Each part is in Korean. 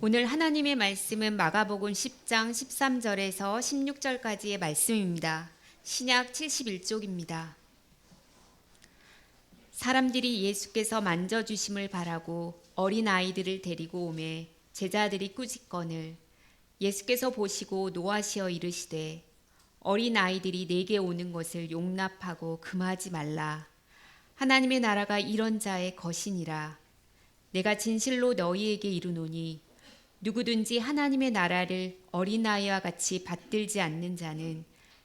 오늘 하나님의 말씀은 마가복음 10장 13절에서 16절까지의 말씀입니다. 신약 71쪽입니다. 사람들이 예수께서 만져 주심을 바라고 어린 아이들을 데리고 오매 제자들이 꾸짖거늘 예수께서 보시고 노하시어 이르시되 어린 아이들이 내게 오는 것을 용납하고 금하지 말라. 하나님의 나라가 이런 자의 것이니라. 내가 진실로 너희에게 이르노니 누구든지 하나님의 나라를 어린아이와 같이 받들지 않는 자는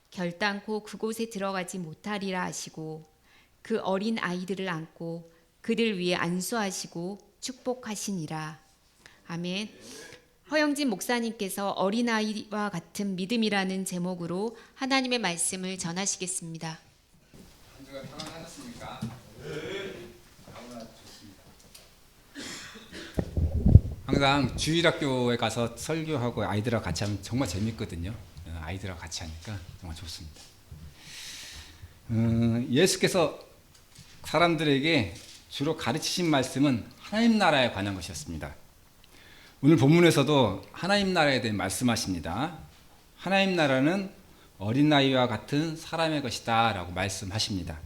결단코 그곳에 들어가지 못하리라 하시고 그 어린 아이들을 안고 그들 위에 안수하시고 축복하시니라. 아멘. 허영진 목사님께서 어린아이와 같은 믿음이라는 제목으로 하나님의 말씀을 전하시겠습니다. 한 주간 평안하셨습니까? 너무나 좋습니다. 항상 주일학교에 가서 설교하고 아이들하고 같이 하면 정말 재밌거든요. 어, 아이들하고 같이 하니까 정말 좋습니다. 음, 예수께서 사람들에게 주로 가르치신 말씀은 하나님 나라에 관한 것이었습니다. 오늘 본문에서도 하나님 나라에 대해 말씀하십니다. 하나님 나라는 어린아이와 같은 사람의 것이다 라고 말씀하십니다.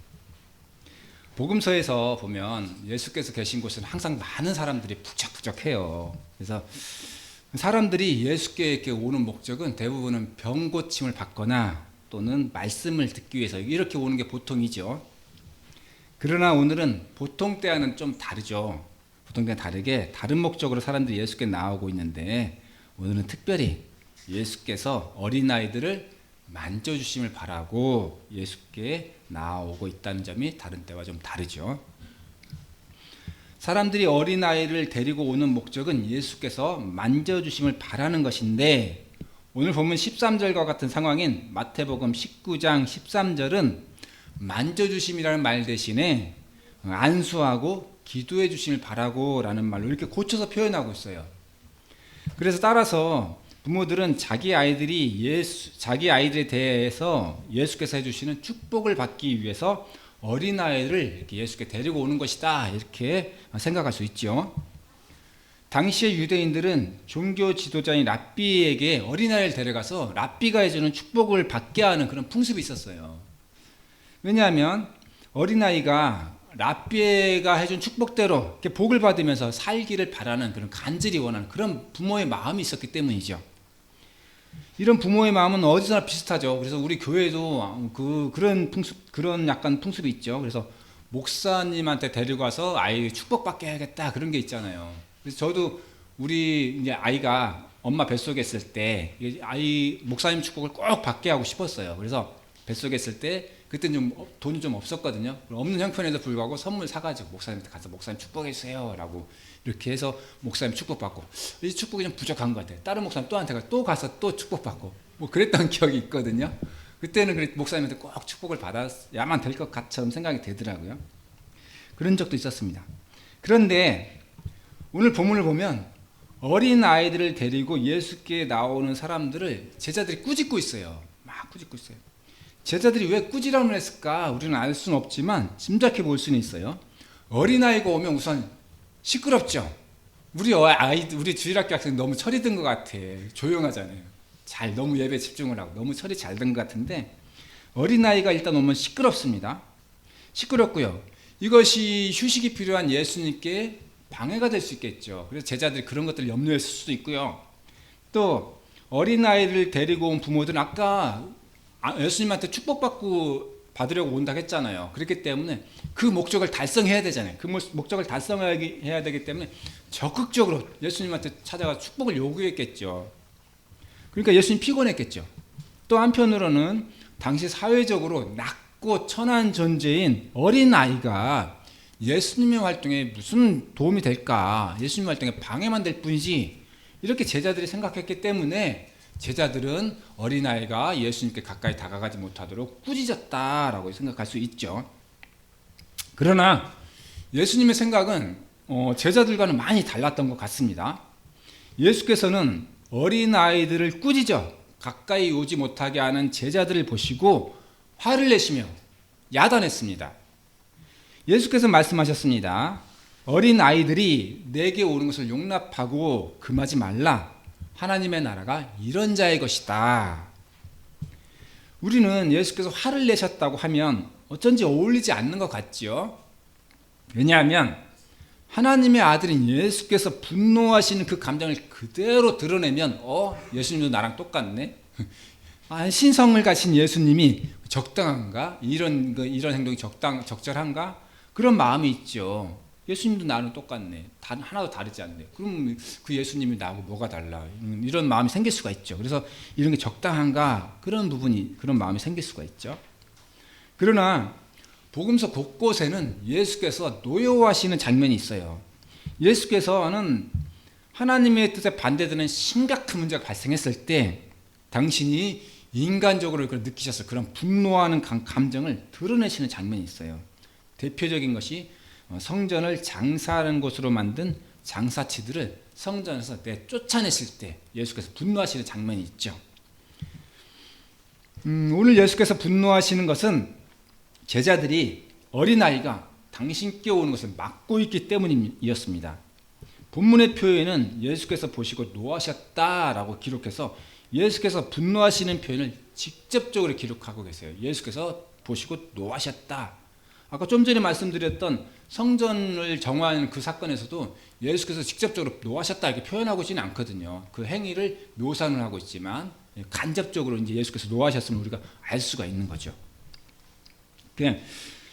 복음서에서 보면 예수께서 계신 곳은 항상 많은 사람들이 북적북적해요. 그래서 사람들이 예수께 오는 목적은 대부분은 병 고침을 받거나 또는 말씀을 듣기 위해서 이렇게 오는 게 보통이죠. 그러나 오늘은 보통 때와는 좀 다르죠. 보통 때와 다르게 다른 목적으로 사람들이 예수께 나오고 있는데 오늘은 특별히 예수께서 어린아이들을 만져주심을 바라고 예수께 나오고 있다는 점이 다른 때와 좀 다르죠. 사람들이 어린아이를 데리고 오는 목적은 예수께서 만져주심을 바라는 것인데 오늘 보면 13절과 같은 상황인 마태복음 19장 13절은 만져주심이라는 말 대신에 안수하고 기도해 주심을 바라고 라는 말로 이렇게 고쳐서 표현하고 있어요. 그래서 따라서 부모들은 자기 아이들이 예수 자기 아이들에 대해서 예수께서 해주시는 축복을 받기 위해서 어린 아이를 예수께 데리고 오는 것이다 이렇게 생각할 수 있죠. 당시의 유대인들은 종교 지도자인 랍비에게 어린아이를 데려가서 랍비가 해주는 축복을 받게 하는 그런 풍습이 있었어요. 왜냐하면 어린아이가 랍비가 해준 축복대로 복을 받으면서 살기를 바라는 그런 간절히 원하는 그런 부모의 마음이 있었기 때문이죠. 이런 부모의 마음은 어디서나 비슷하죠. 그래서 우리 교회도 그 그런 풍습 그런 약간 풍습이 있죠. 그래서 목사님한테 데리고 가서 아이 축복받게 해야겠다 그런 게 있잖아요. 그래서 저도 우리 이제 아이가 엄마 뱃속에 있을 때 아이 목사님 축복을 꼭 받게 하고 싶었어요. 그래서 뱃속에 있을 때 그때 좀 돈이 좀 없었거든요. 없는 형편에도 불구하고 선물 사가지고 목사님한테 가서 목사님 축복해 주세요라고 이렇게 해서 목사님 축복받고 이 축복이 좀 부족한 것 같아요. 다른 목사님 또한테 가또 가서 또 축복받고 뭐 그랬던 기억이 있거든요. 그때는 목사님한테 꼭 축복을 받아야만 될 것 같처럼 생각이 되더라고요. 그런 적도 있었습니다. 그런데 오늘 본문을 보면 어린 아이들을 데리고 예수께 나오는 사람들을 제자들이 꾸짖고 있어요. 막 꾸짖고 있어요. 제자들이 왜 꾸지람을 했을까 우리는 알 수는 없지만 짐작해 볼 수는 있어요. 어린아이가 오면 우선 시끄럽죠. 우리 아이 우리 주일학교 학생 너무 철이 든 것 같아. 조용하잖아요. 잘 너무 예배 집중을 하고 너무 철이 잘 든 것 같은데 어린 아이가 일단 오면 시끄럽습니다. 시끄럽고요. 이것이 휴식이 필요한 예수님께 방해가 될 수 있겠죠. 그래서 제자들이 그런 것들을 염려했을 수도 있고요. 또 어린 아이를 데리고 온 부모들은 아까 아, 예수님한테 축복받고 받으려고 온다고 했잖아요. 그렇기 때문에 그 목적을 달성해야 되잖아요. 그 목적을 달성해야 되기 때문에 적극적으로 예수님한테 찾아가 축복을 요구했겠죠. 그러니까 예수님 피곤했겠죠. 또 한편으로는 당시 사회적으로 낮고 천한 존재인 어린 아이가 예수님의 활동에 무슨 도움이 될까? 예수님 활동에 방해만 될 뿐이지 이렇게 제자들이 생각했기 때문에 제자들은 어린아이가 예수님께 가까이 다가가지 못하도록 꾸짖었다라고 생각할 수 있죠. 그러나 예수님의 생각은 어, 제자들과는 많이 달랐던 것 같습니다. 예수께서는 어린아이들을 꾸짖어 가까이 오지 못하게 하는 제자들을 보시고 화를 내시며 야단했습니다. 예수께서 말씀하셨습니다. 어린 아이들이 내게 오는 것을 용납하고 금하지 말라. 하나님의 나라가 이런 자의 것이다. 우리는 예수께서 화를 내셨다고 하면 어쩐지 어울리지 않는 것 같지요. 왜냐하면 하나님의 아들인 예수께서 분노하시는 그 감정을 그대로 드러내면 어 예수님도 나랑 똑같네. 아, 신성을 가신 예수님이 적당한가? 이런 그 이런 행동이 적당 적절한가? 그런 마음이 있죠. 예수님도 나는 똑같네. 단 하나도 다르지 않네. 그럼 그 예수님이 나하고 뭐가 달라? 음, 이런 마음이 생길 수가 있죠. 그래서 이런 게 적당한가? 그런 부분이 그런 마음이 생길 수가 있죠. 그러나 복음서 곳곳에는 예수께서 노여워하시는 장면이 있어요. 예수께서는 하나님의 뜻에 반대되는 심각한 문제가 발생했을 때 당신이 인간적으로 그걸 느끼셔서 그런 분노하는 감- 감정을 드러내시는 장면이 있어요. 대표적인 것이 어, 성전을 장사하는 곳으로 만든 장사치들을 성전에서 내 쫓아냈을 때 예수께서 분노하시는 장면이 있죠. 음, 오늘 예수께서 분노하시는 것은 제자들이 어린아이가 당신께 오는 것을 막고 있기 때문이었습니다. 본문의 표현은 예수께서 보시고 노하셨다라고 기록해서 예수께서 분노하시는 표현을 직접적으로 기록하고 계세요. 예수께서 보시고 노하셨다. 아까 좀 전에 말씀드렸던 성전을 정화하는 그 사건에서도 예수께서 직접적으로 노하셨다 이렇게 표현하고 있지는 않거든요. 그 행위를 묘사는 하고 있지만 간접적으로 이제 예수께서 노하셨음을 우리가 알 수가 있는 거죠. 그냥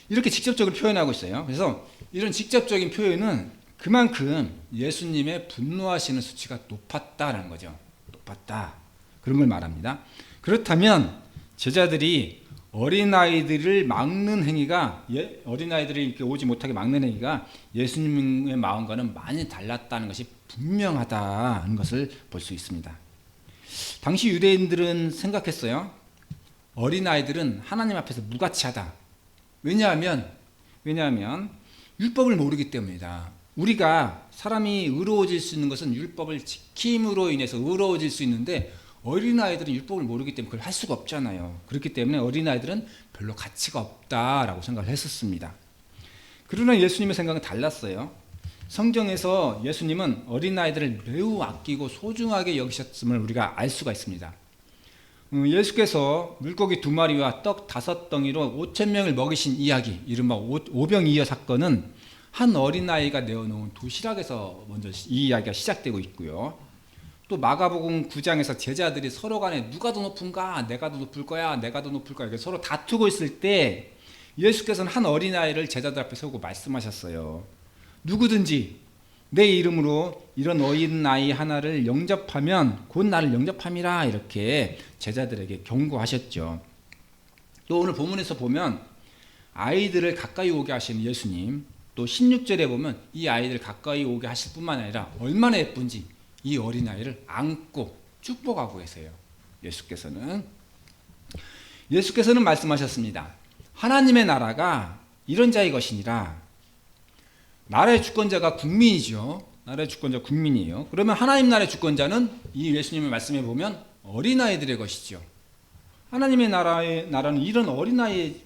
이렇게 직접적으로 표현하고 있어요. 그래서 이런 직접적인 표현은 그만큼 예수님의 분노하시는 수치가 높았다라는 거죠. 높았다. 그런 걸 말합니다. 그렇다면 제자들이 어린아이들을 막는 행위가 예, 어린아이들이 이렇게 오지 못하게 막는 행위가 예수님의 마음과는 많이 달랐다는 것이 분명하다는 것을 볼 수 있습니다. 당시 유대인들은 생각했어요. 어린아이들은 하나님 앞에서 무가치하다. 왜냐하면 왜냐하면 율법을 모르기 때문이다. 우리가 사람이 의로워질 수 있는 것은 율법을 지킴으로 인해서 의로워질 수 있는데 어린아이들은 율법을 모르기 때문에 그걸 할 수가 없잖아요. 그렇기 때문에 어린아이들은 별로 가치가 없다라고 생각을 했었습니다. 그러나 예수님의 생각은 달랐어요. 성경에서 예수님은 어린아이들을 매우 아끼고 소중하게 여기셨음을 우리가 알 수가 있습니다. 음, 예수께서 물고기 두 마리와 떡 다섯 덩이로 오천 명을 먹이신 이야기, 이른바 오- 오병이어 사건은 한 어린아이가 내어놓은 도시락에서 먼저 이 이야기가 시작되고 있고요. 또 마가복음 9장에서 제자들이 서로 간에 누가 더 높은가, 내가 더 높을 거야, 내가 더 높을 거야, 이렇게 서로 다투고 있을 때 예수께서는 한 어린아이를 제자들 앞에 세우고 말씀하셨어요. 누구든지 내 이름으로 이런 어린아이 하나를 영접하면 곧 나를 영접함이라 이렇게 제자들에게 경고하셨죠. 또 오늘 본문에서 보면 아이들을 가까이 오게 하시는 예수님 또 16절에 보면 이 아이들 가까이 오게 하실 뿐만 아니라 얼마나 예쁜지 이 어린아이를 안고 축복하고 계세요. 예수께서는 예수께서는 말씀하셨습니다. 하나님의 나라가 이런 자의 것이니라. 나라의 주권자가 국민이죠. 나라의 주권자 국민이에요. 그러면 하나님 나라의 주권자는 이 예수님의 말씀에 보면 어린아이들의 것이죠. 하나님의 나라의 나라는 이런 어린아이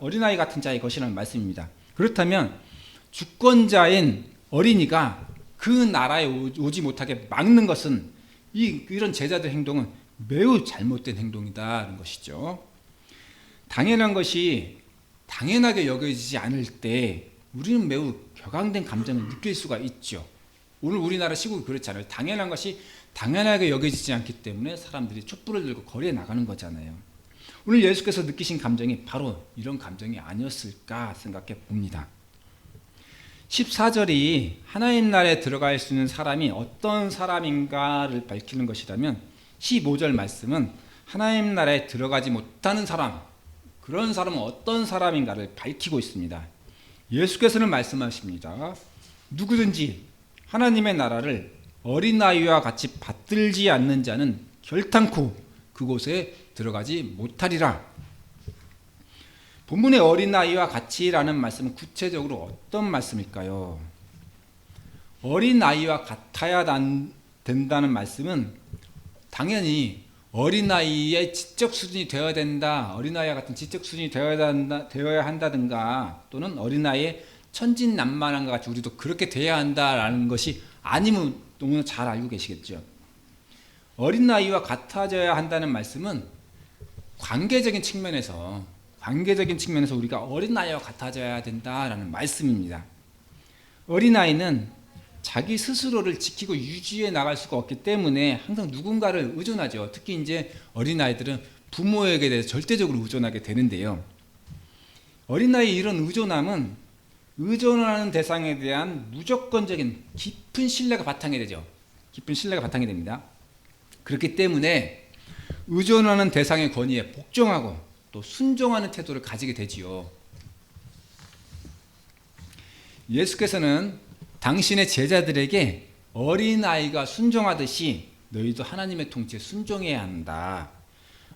어린아이 같은 자의 것이라는 말씀입니다. 그렇다면 주권자인 어린이가 그 나라에 오- 오지 못하게 막는 것은 이 이런 제자들 행동은 매우 잘못된 행동이다는 것이죠. 당연한 것이 당연하게 여겨지지 않을 때 우리는 매우 격앙된 감정을 느낄 수가 있죠. 오늘 우리나라 시국이 그렇잖아요. 당연한 것이 당연하게 여겨지지 않기 때문에 사람들이 촛불을 들고 거리에 나가는 거잖아요. 오늘 예수께서 느끼신 감정이 바로 이런 감정이 아니었을까 생각해 봅니다. 14절이 하나님 나라에 들어갈 수 있는 사람이 어떤 사람인가를 밝히는 것이라면 15절 말씀은 하나님 나라에 들어가지 못하는 사람, 그런 사람은 어떤 사람인가를 밝히고 있습니다. 예수께서는 말씀하십니다. 누구든지 하나님의 나라를 어린아이와 같이 받들지 않는 자는 결탄코 그곳에 들어가지 못하리라. 본문의 어린아이와 같이라는 말씀은 구체적으로 어떤 말씀일까요? 어린아이와 같아야 단- 된다는 말씀은 당연히 어린아이의 지적 수준이 되어야 된다. 어린아이와 같은 지적 수준이 되어야 한다, 되어야 한다든가 또는 어린아이의 천진난만한 것 같이 우리도 그렇게 돼야 한다라는 것이 아니면 너무나 잘 알고 계시겠죠. 어린 나이와 같아져야 한다는 말씀은 관계적인 측면에서 관계적인 측면에서 우리가 어린 나이와 같아져야 된다라는 말씀입니다. 어린 아이는 자기 스스로를 지키고 유지해 나갈 수가 없기 때문에 항상 누군가를 의존하죠. 특히 이제 어린 아이들은 부모에게 대해서 절대적으로 의존하게 되는데요. 어린 나이의 이런 의존함은 의존하는 대상에 대한 무조건적인 깊은 신뢰가 바탕이 되죠. 깊은 신뢰가 바탕이 됩니다. 그렇기 때문에 의존하는 대상의 권위에 복종하고 또 순종하는 태도를 가지게 되지요. 예수께서는 당신의 제자들에게 어린아이가 순종하듯이 너희도 하나님의 통치에 순종해야 한다.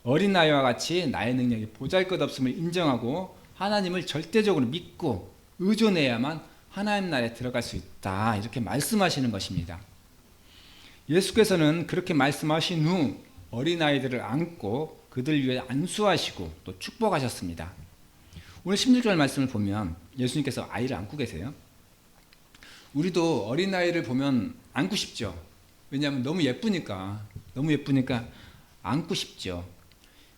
어린아이와 같이 나의 능력이 보잘 것 없음을 인정하고 하나님을 절대적으로 믿고 의존해야만 하나님 나라에 들어갈 수 있다. 이렇게 말씀하시는 것입니다. 예수께서는 그렇게 말씀하신 후 어린아이들을 안고 그들 위해 안수하시고 또 축복하셨습니다. 오늘 16절 말씀을 보면 예수님께서 아이를 안고 계세요. 우리도 어린아이를 보면 안고 싶죠. 왜냐하면 너무 예쁘니까. 너무 예쁘니까 안고 싶죠.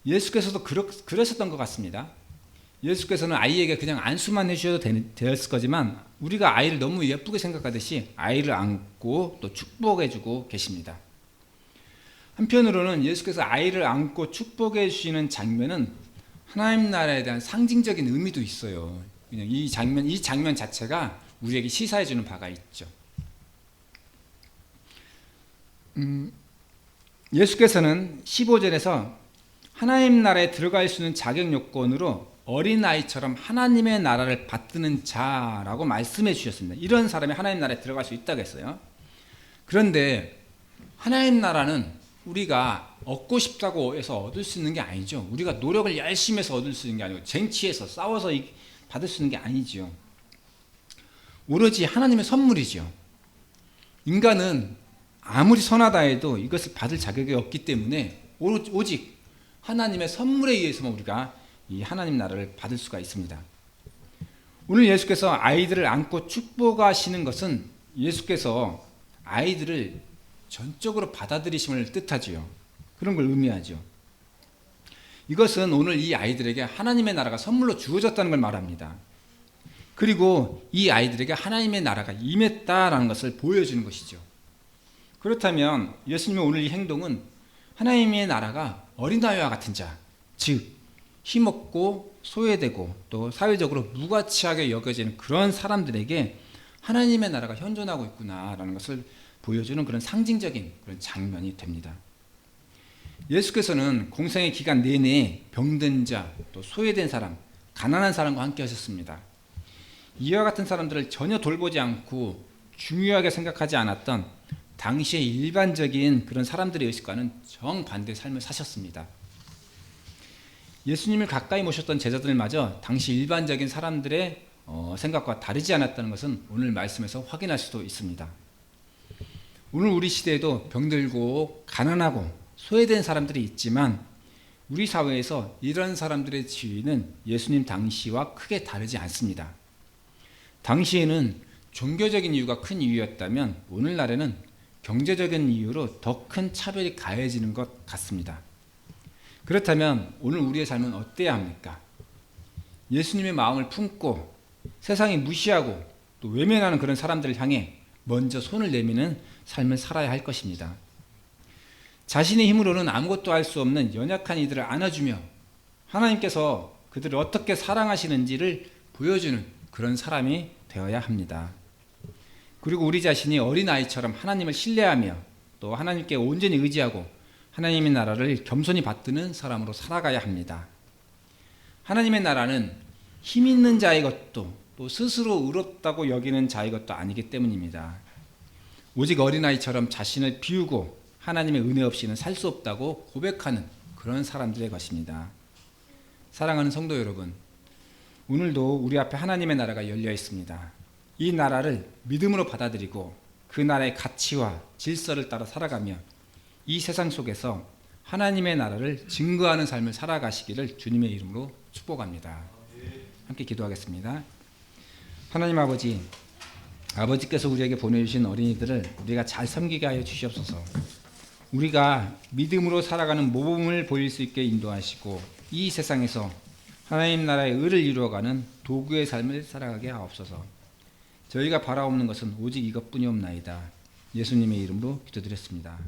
예수께서도 그러, 그러셨던 것 같습니다. 예수께서는 아이에게 그냥 안수만 해주셔도 되, 되었을 거지만 우리가 아이를 너무 예쁘게 생각하듯이 아이를 안고 또 축복해주고 계십니다. 한편으로는 예수께서 아이를 안고 축복해 주시는 장면은 하나님 나라에 대한 상징적인 의미도 있어요. 그냥 이 장면 이 장면 자체가 우리에게 시사해 주는 바가 있죠. 음, 예수께서는 15절에서 하나님 나라에 들어갈 수 있는 자격 요건으로 어린 아이처럼 하나님의 나라를 받드는 자라고 말씀해 주셨습니다. 이런 사람이 하나님 나라에 들어갈 수 있다고 했어요. 그런데 하나님 나라는 우리가 얻고 싶다고 해서 얻을 수 있는 게 아니죠. 우리가 노력을 열심히 해서 얻을 수 있는 게 아니고 쟁취해서 싸워서 받을 수 있는 게 아니죠. 오로지 하나님의 선물이죠. 인간은 아무리 선하다 해도 이것을 받을 자격이 없기 때문에 오직 하나님의 선물에 의해서만 우리가 이 하나님 나라를 받을 수가 있습니다. 오늘 예수께서 아이들을 안고 축복하시는 것은 예수께서 아이들을 전적으로 받아들이심을 뜻하지요. 그런 걸 의미하죠. 이것은 오늘 이 아이들에게 하나님의 나라가 선물로 주어졌다는 걸 말합니다. 그리고 이 아이들에게 하나님의 나라가 임했다라는 것을 보여주는 것이죠. 그렇다면 예수님의 오늘 이 행동은 하나님의 나라가 어린아이와 같은 자, 즉 힘없고 소외되고 또 사회적으로 무가치하게 여겨지는 그런 사람들에게 하나님의 나라가 현존하고 있구나라는 것을 보여주는 그런 상징적인 그런 장면이 됩니다. 예수께서는 공생의 기간 내내 병든 자, 또 소외된 사람, 가난한 사람과 함께 하셨습니다. 이와 같은 사람들을 전혀 돌보지 않고 중요하게 생각하지 않았던 당시의 일반적인 그런 사람들의 의식과는 정반대의 삶을 사셨습니다. 예수님을 가까이 모셨던 제자들마저 당시 일반적인 사람들의 어, 생각과 다르지 않았다는 것은 오늘 말씀에서 확인할 수도 있습니다. 오늘 우리 시대에도 병들고 가난하고 소외된 사람들이 있지만 우리 사회에서 이런 사람들의 지위는 예수님 당시와 크게 다르지 않습니다. 당시에는 종교적인 이유가 큰 이유였다면 오늘날에는 경제적인 이유로 더 큰 차별이 가해지는 것 같습니다. 그렇다면 오늘 우리의 삶은 어때야 합니까? 예수님의 마음을 품고 세상이 무시하고 또 외면하는 그런 사람들을 향해 먼저 손을 내미는 삶을 살아야 할 것입니다. 자신의 힘으로는 아무것도 할 수 없는 연약한 이들을 안아주며 하나님께서 그들을 어떻게 사랑하시는지를 보여주는 그런 사람이 되어야 합니다. 그리고 우리 자신이 어린아이처럼 하나님을 신뢰하며 또 하나님께 온전히 의지하고 하나님의 나라를 겸손히 받드는 사람으로 살아가야 합니다. 하나님의 나라는 힘 있는 자의 것도 또 스스로 의롭다고 여기는 자의 것도 아니기 때문입니다. 오직 어린아이처럼 자신을 비우고 하나님의 은혜 없이는 살 수 없다고 고백하는 그런 사람들의 것입니다. 사랑하는 성도 여러분, 오늘도 우리 앞에 하나님의 나라가 열려 있습니다. 이 나라를 믿음으로 받아들이고 그 나라의 가치와 질서를 따라 살아가며 이 세상 속에서 하나님의 나라를 증거하는 삶을 살아가시기를 주님의 이름으로 축복합니다. 함께 기도하겠습니다. 하나님 아버지, 아버지께서 우리에게 보내주신 어린이들을 우리가 잘 섬기게 하여 주시옵소서. 우리가 믿음으로 살아가는 모범을 보일 수 있게 인도하시고 이 세상에서 하나님 나라의 의를 이루어가는 도구의 삶을 살아가게 하옵소서. 저희가 바라옵는 것은 오직 이것뿐이옵나이다. 예수님의 이름으로 기도드렸습니다.